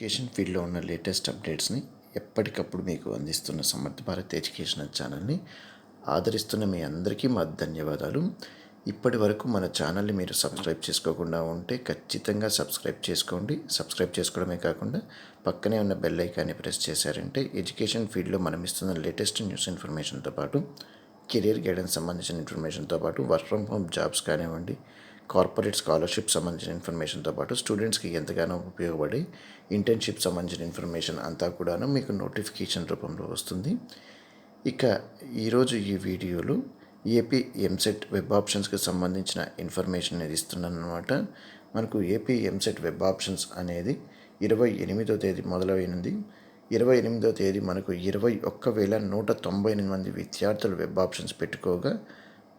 Education ఫీల్డ్లో ఉన్న latest అప్డేట్స్ని ఎప్పటికప్పుడు మీకు అందిస్తున్న సమర్థ భారత్ ఎడ్యుకేషనల్ ఛానల్ని ఆదరిస్తున్న మీ అందరికీ మా ధన్యవాదాలు. ఇప్పటి వరకు మన ఛానల్ని మీరు సబ్స్క్రైబ్ చేసుకోకుండా ఉంటే ఖచ్చితంగా సబ్స్క్రైబ్ చేసుకోండి. సబ్స్క్రైబ్ చేసుకోవడమే కాకుండా పక్కనే ఉన్న బెల్ ఐకాన్ని ప్రెస్ చేశారంటే ఎడ్యుకేషన్ ఫీల్డ్లో మనం ఇస్తున్న లేటెస్ట్ న్యూస్ ఇన్ఫర్మేషన్తో పాటు కెరీర్ గైడెన్స్ సంబంధించిన ఇన్ఫర్మేషన్తో పాటు వర్క్ ఫ్రమ్ హోమ్ జాబ్స్ కానివ్వండి కార్పొరేట్ స్కాలర్షిప్ సంబంధించిన ఇన్ఫర్మేషన్తో పాటు స్టూడెంట్స్కి ఎంతగానో ఉపయోగపడి ఇంటర్న్షిప్ సంబంధించిన ఇన్ఫర్మేషన్ అంతా కూడాను మీకు నోటిఫికేషన్ రూపంలో వస్తుంది. ఇక ఈరోజు ఈ వీడియోలో ఏపీ ఎంసెట్ వెబ్ ఆప్షన్స్కి సంబంధించిన ఇన్ఫర్మేషన్ అనేది ఇస్తున్నాను అనమాట మనకు ఏపీ ఎంసెట్ వెబ్ ఆప్షన్స్ అనేది ఇరవై ఎనిమిదో తేదీ మొదలైనది ఇరవై ఎనిమిదో తేదీ మనకు ఇరవై ఒక్క వేల నూట తొంభై ఎనిమిది మంది విద్యార్థులు వెబ్ ఆప్షన్స్ పెట్టుకోగా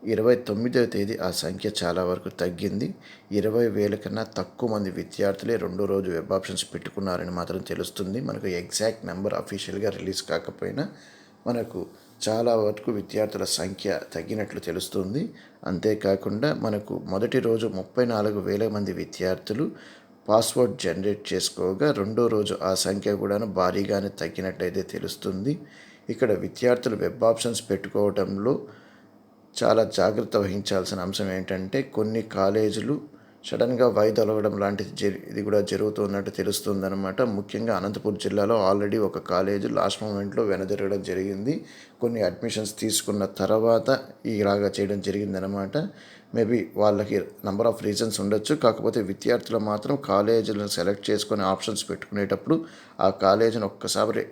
ఇరవై తొమ్మిదవ తేదీ ఆ సంఖ్య చాలా వరకు తగ్గింది. ఇరవై వేల కన్నా తక్కువ మంది విద్యార్థులే రెండో రోజు వెబ్ ఆప్షన్స్ పెట్టుకున్నారని మాత్రం తెలుస్తుంది. మనకు ఎగ్జాక్ట్ నెంబర్ అఫీషియల్గా రిలీజ్ కాకపోయినా మనకు చాలా వరకు విద్యార్థుల సంఖ్య తగ్గినట్లు తెలుస్తుంది. అంతేకాకుండా మనకు మొదటి రోజు ముప్పై నాలుగు వేల మంది విద్యార్థులు పాస్వర్డ్ జనరేట్ చేసుకోగా రెండో రోజు ఆ సంఖ్య కూడా భారీగానే తగ్గినట్టయితే తెలుస్తుంది. ఇక్కడ విద్యార్థులు వెబ్ ఆప్షన్స్ పెట్టుకోవడంలో చాలా జాగ్రత్త వహించాల్సిన అంశం ఏంటంటే కొన్ని కాలేజీలు సడన్గా వైదొలగడం లాంటిది జరి ఇది కూడా జరుగుతున్నట్టు తెలుస్తుందన్నమాట. ముఖ్యంగా అనంతపురం జిల్లాలో ఆల్రెడీ ఒక కాలేజ్ లాస్ట్ మూమెంట్లో వెనజరగడం జరిగింది. కొన్ని అడ్మిషన్స్ తీసుకున్న తర్వాత ఇలాగా చేయడం జరిగిందనమాట మేబీ వాళ్ళకి నంబర్ ఆఫ్ రీజన్స్ ఉండొచ్చు. కాకపోతే విద్యార్థులు మాత్రం కాలేజీలను సెలెక్ట్ చేసుకునే ఆప్షన్స్ పెట్టుకునేటప్పుడు ఆ కాలేజీని ఒక్కసారి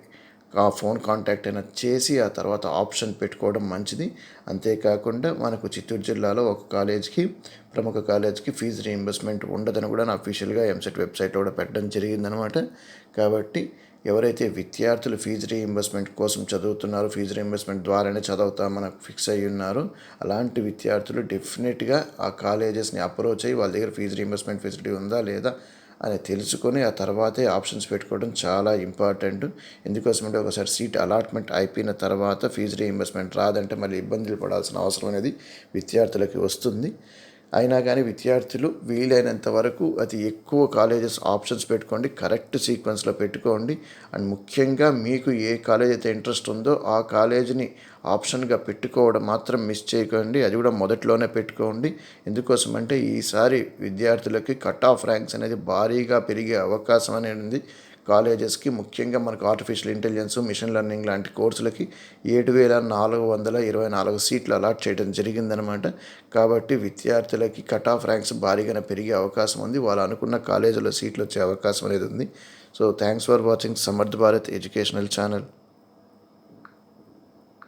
ఆ ఫోన్ కాంటాక్ట్ అయినా చేసి ఆ తర్వాత ఆప్షన్ పెట్టుకోవడం మంచిది. అంతేకాకుండా మనకు చిత్తూరు జిల్లాలో ఒక కాలేజ్కి ప్రముఖ కాలేజ్కి ఫీజు రీయింబర్స్మెంట్ ఉండదని కూడా నా అఫీషియల్గా ఎంసెట్ వెబ్సైట్ కూడా పెట్టడం జరిగిందనమాట కాబట్టి ఎవరైతే విద్యార్థులు ఫీజు రీయింబర్స్మెంట్ కోసం చదువుతున్నారో ఫీజు రీయింబర్స్మెంట్ ద్వారానే చదువుతామని ఫిక్స్ అయ్యి ఉన్నారో అలాంటి విద్యార్థులు డెఫినెట్గా ఆ కాలేజెస్ని అప్రోచ్ అయ్యి వాళ్ళ దగ్గర ఫీజు రీయింబర్స్మెంట్ ఫెసిలిటీ ఉందా లేదా అని తెలుసుకొని ఆ తర్వాతే ఆప్షన్స్ పెట్టుకోవడం చాలా ఇంపార్టెంట్. ఎందుకోసమంటే ఒకసారి సీట్ అలాట్మెంట్ అయిపోయిన తర్వాత ఫీజు రీఇంబర్స్మెంట్ రాదంటే మళ్ళీ ఇబ్బందులు పడాల్సిన అవసరం అనేది విద్యార్థులకి వస్తుంది. అయినా కానీ విద్యార్థులు వీలైనంత వరకు అతి ఎక్కువ కాలేజెస్ ఆప్షన్స్ పెట్టుకోండి కరెక్ట్ సీక్వెన్స్లో పెట్టుకోండి. అండ్ ముఖ్యంగా మీకు ఏ కాలేజ్ అయితే ఇంట్రెస్ట్ ఉందో ఆ కాలేజీని ఆప్షన్గా పెట్టుకోవడం మాత్రం మిస్ చేయకండి. అది కూడా మొదట్లోనే పెట్టుకోండి. ఎందుకోసం అంటే ఈసారి విద్యార్థులకి కట్ ఆఫ్ ర్యాంక్స్ అనేది భారీగా పెరిగే అవకాశం అనేది ఉంది. కాలేజెస్కి ముఖ్యంగా మనకు ఆర్టిఫిషియల్ ఇంటెలిజెన్స్ మిషన్ లెర్నింగ్ లాంటి కోర్సులకి ఏడు వేల నాలుగు వందల ఇరవై నాలుగు సీట్లు అలాట్ చేయడం జరిగిందనమాట కాబట్టి విద్యార్థులకి కట్ ఆఫ్ ర్యాంక్స్ భారీగానే పెరిగే అవకాశం ఉంది. వాళ్ళు అనుకున్న కాలేజీలో సీట్లు వచ్చే అవకాశం అనేది ఉంది. So thanks for watching Samarth Bharat educational channel.